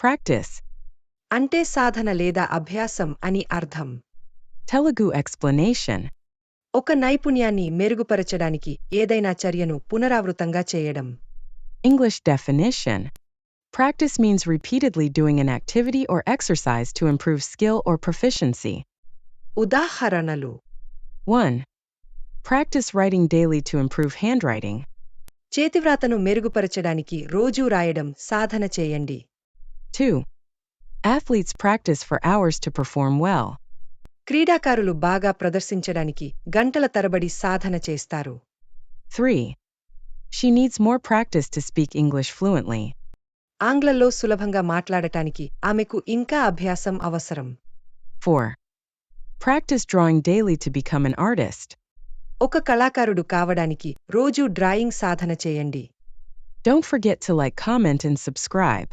Practice. అంటే సాధన లేదా అభ్యాసం అని అర్థం Telugu explanation. ఒక నైపుణ్యాన్ని మెరుగుపరచడానికి ఏదైనా చర్యను పునరావృతంగా చేయడం English definition. Practice means repeatedly doing an activity or exercise to improve skill or proficiency. ఉదాహరణలు 1. Practice writing daily to improve handwriting. చేతివ్రాతను మెరుగుపరచడానికి రోజూ రాయడం సాధన చేయండి 2. Athletes practice for hours to perform well. క్రీడాకారులు బాగా ప్రదర్శించడానికి గంటల తరబడి సాధన చేస్తారు 3. She needs more practice to speak English fluently. ఆంగ్లంలో సులభంగా మాట్లాడటానికి ఆమెకు ఇంకా అభ్యాసం అవసరం 4. Practice drawing daily to become an artist. ఒక కళాకారుడు కావడానికి రోజూ డ్రాయింగ్ సాధన చేయండి Don't forget to like, comment, and subscribe.